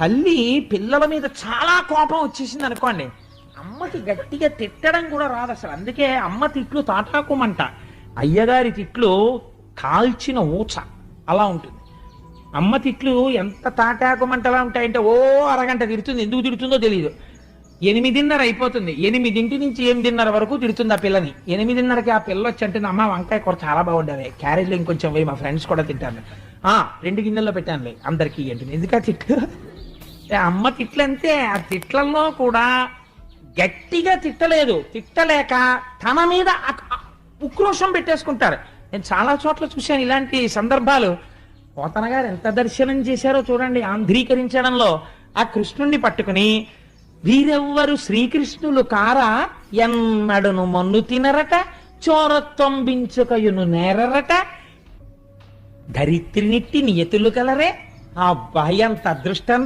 తల్లి పిల్లల మీద చాలా కోపం వచ్చేసింది అనుకోండి. అమ్మకి గట్టిగా తిట్టడం కూడా రాదు అసలు. అందుకే అమ్మ తిట్లు తాటాకుమంట. అయ్యగారి తిట్లు కాల్చిన ఊచ. అలా ఉంటుంది. అమ్మ తిట్లు ఎంత తాటాకుమంటలా ఉంటాయంటే ఓ అరగంట తిడుతుంది. ఎందుకు తిడుతుందో తెలియదు ఎనిమిదిన్నర అయిపోతుంది. ఎనిమిదింటి నుంచి ఎనిమిదిన్నర వరకు తిడుతుంది ఆ పిల్లని. ఎనిమిదిన్నరకి ఆ పిల్ల వచ్చి అంటుంది అమ్మ వంకాయ కూర చాలా బాగుండేవి. క్యారేజ్లో ఇంకొంచెం పోయి మా ఫ్రెండ్స్ కూడా తింటాను రెండు గిన్నెల్లో పెట్టానులే. అందరికీ ఏంటి ఎందుకు తిట్లు అమ్మ తిట్లంతే ఆ తిట్లలో కూడా గట్టిగా తిట్టలేదు. తిట్టలేక తన మీద ఉక్రోషం పెట్టేసుకుంటారు. నేను చాలా చోట్ల చూశాను ఇలాంటి సందర్భాలు. పోతన గారు ఎంత దర్శనం చేశారో చూడండి. ఆంధ్రీకరించడంలో ఆ కృష్ణుణ్ణి పట్టుకుని వీరెవ్వరు శ్రీకృష్ణులు కారా? ఎన్నడును మన్ను తినరట చోరత్వంబించుకయును నేరరట. ధరిత్రినిట్టి నియతులు కలరే ఆ ఎంత అదృష్టం